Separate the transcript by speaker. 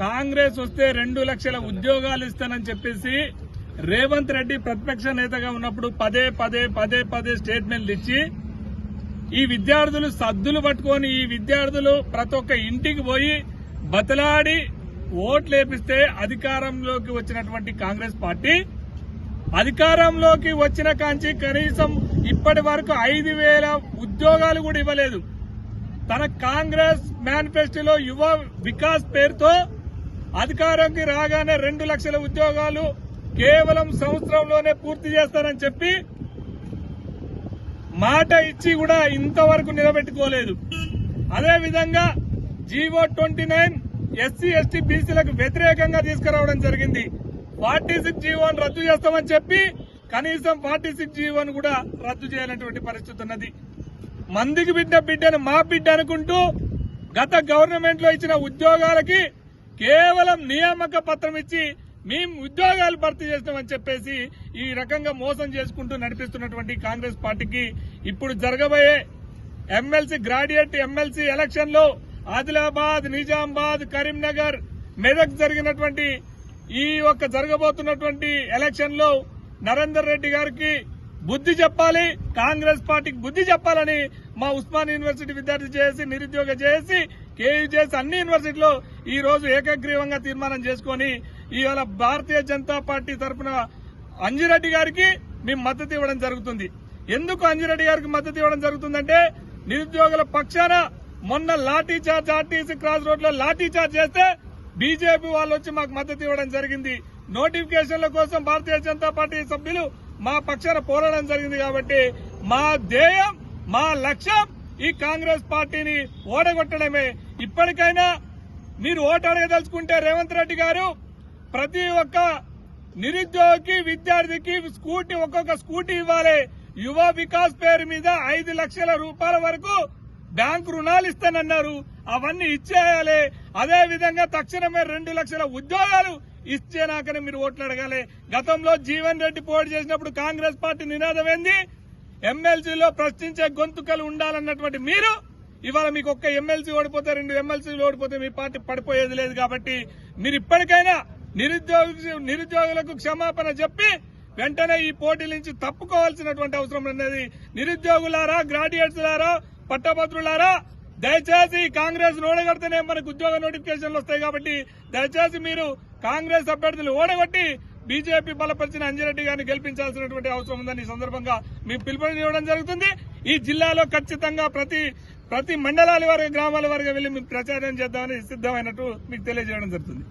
Speaker 1: కాంగ్రెస్ వస్తే రెండు లక్షల ఉద్యోగాలు ఇస్తానని చెప్పేసి రేవంత్ రెడ్డి ప్రతిపక్ష నేతగా ఉన్నప్పుడు పదే పదే పదే పదే స్టేట్మెంట్లు ఇచ్చి ఈ విద్యార్థులు సద్దులు పట్టుకొని ఈ విద్యార్థులు ప్రతి ఒక్క ఇంటికి పోయి బతలాడి ఓట్లు వేపిస్తే అధికారంలోకి వచ్చినటువంటి కాంగ్రెస్ పార్టీ అధికారంలోకి వచ్చిన కాంచి కనీసం ఇప్పటి వరకు ఐదు వేల ఉద్యోగాలు కూడా ఇవ్వలేదు. తన కాంగ్రెస్ మేనిఫెస్టోలో యువ వికాస్ పేరుతో అధికారంకి రాగానే రెండు లక్షల ఉద్యోగాలు కేవలం సంవత్సరంలోనే పూర్తి చేస్తానని చెప్పి మాట ఇచ్చి కూడా ఇంతవరకు నిలబెట్టుకోలేదు. అదేవిధంగా GO twenty nine SC ST బీసీలకు వ్యతిరేకంగా తీసుకురావడం జరిగింది. ఫార్టీ సిక్స్ జీవోను రద్దు చేస్తామని చెప్పి కనీసం ఫార్టీ సిక్స్ జీవోను కూడా రద్దు చేయనటువంటి పరిస్థితి ఉన్నది. మందికి బిడ్డ బిడ్డను మా బిడ్డ అనుకుంటూ గత గవర్నమెంట్లో ఇచ్చిన ఉద్యోగాలకి కేవలం నియామక పత్రం ఇచ్చి మేము ఉద్యోగాలు భర్తీ చేస్తామని చెప్పేసి ఈ రకంగా మోసం చేసుకుంటూ నడిపిస్తున్నటువంటి కాంగ్రెస్ పార్టీకి ఇప్పుడు జరగబోయే ఎమ్మెల్సీ గ్రాడ్యుయేట్ ఎమ్మెల్సీ ఎలక్షన్లో ఆదిలాబాద్ నిజామాబాద్ కరీంనగర్ మెదక్ జరిగినటువంటి ఈ యొక్క జరగబోతున్నటువంటి ఎలక్షన్లో నరేందర్ రెడ్డి గారికి బుద్ధి చెప్పాలి కాంగ్రెస్ పార్టీకి బుద్ధి చెప్పాలని మా ఉస్మాన్ యూనివర్సిటీ విద్యార్థి చేసి నిరుద్యోగ చేసి కేయూ చేసి అన్ని యూనివర్సిటీలో ఈ రోజు ఏకగ్రీవంగా తీర్మానం చేసుకొని ఇవాళ భారతీయ జనతా పార్టీ తరఫున అంజిరెడ్డి గారికి మేము మద్దతు ఇవ్వడం జరుగుతుంది. ఎందుకు అంజిరెడ్డి గారికి మద్దతు ఇవ్వడం జరుగుతుందంటే నిరుద్యోగుల పక్షాన మొన్న లాఠీ చార్జ్ ఆర్టీసీ క్రాస్ రోడ్లో లాఠీ చార్జ్ చేస్తే బీజేపీ వాళ్ళు వచ్చి మాకు మద్దతు ఇవ్వడం జరిగింది. నోటిఫికేషన్ల కోసం భారతీయ జనతా పార్టీ సభ్యులు మా పక్షాన పోరాడడం జరిగింది కాబట్టి మా ధ్యేయం మా లక్ష్యం ఈ కాంగ్రెస్ పార్టీని ఓడగొట్టడమే. ఇప్పటికైనా మీరు ఓటు అడగదలుచుకుంటే రేవంత్ రెడ్డి గారు ప్రతి ఒక్క నిరుద్యోగికి విద్యార్థికి స్కూటీ ఒక్కొక్క స్కూటీ ఇవ్వాలి. యువ వికాస్ పేరు మీద ఐదు లక్షల రూపాయల వరకు బ్యాంకు రుణాలు ఇస్తానన్నారు. అవన్నీ ఇచ్చేయాలి. అదే విధంగా తక్షణమే రెండు లక్షల ఉద్యోగాలు ఇచ్చేనాకనే మీరు ఓట్లు అడగాలి. గతంలో జీవన్ రెడ్డి పోటీ చేసినప్పుడు కాంగ్రెస్ పార్టీ నినాదం ఏంది? ఎమ్మెల్సీలో ప్రశ్నించే గొంతుకలు ఉండాలన్నటువంటి మీరు ఇవాళ మీకు ఒక్క ఎమ్మెల్సీ ఓడిపోతే రెండు ఎమ్మెల్సీలు ఓడిపోతే మీ పార్టీ పడిపోయేది లేదు కాబట్టి మీరు ఇప్పటికైనా నిరుద్యోగ నిరుద్యోగులకు క్షమాపణ చెప్పి వెంటనే ఈ పోటీల నుంచి తప్పుకోవాల్సినటువంటి అవసరం ఉన్నది. నిరుద్యోగులారా గ్రాడ్యుయేట్స్లారా పట్టభద్రులారా దయచేసి కాంగ్రెస్ నోడగడితేనే మనకు ఉద్యోగ నోటిఫికేషన్లు వస్తాయి కాబట్టి దయచేసి మీరు కాంగ్రెస్ అభ్యర్థులు ఓడగొట్టి బీజేపీ బలపరిచిన అంజిరెడ్డి గారిని గెలిపించాల్సినటువంటి అవసరం ఉందని ఈ సందర్భంగా మేము పిలుపునివ్వడం జరుగుతుంది. ఈ జిల్లాలో ఖచ్చితంగా ప్రతి ప్రతి మండలాల వారి గ్రామాల వారికి వెళ్ళి మేము ప్రచారం చేద్దామని సిద్దమైనట్టు మీకు తెలియజేయడం జరుగుతుంది.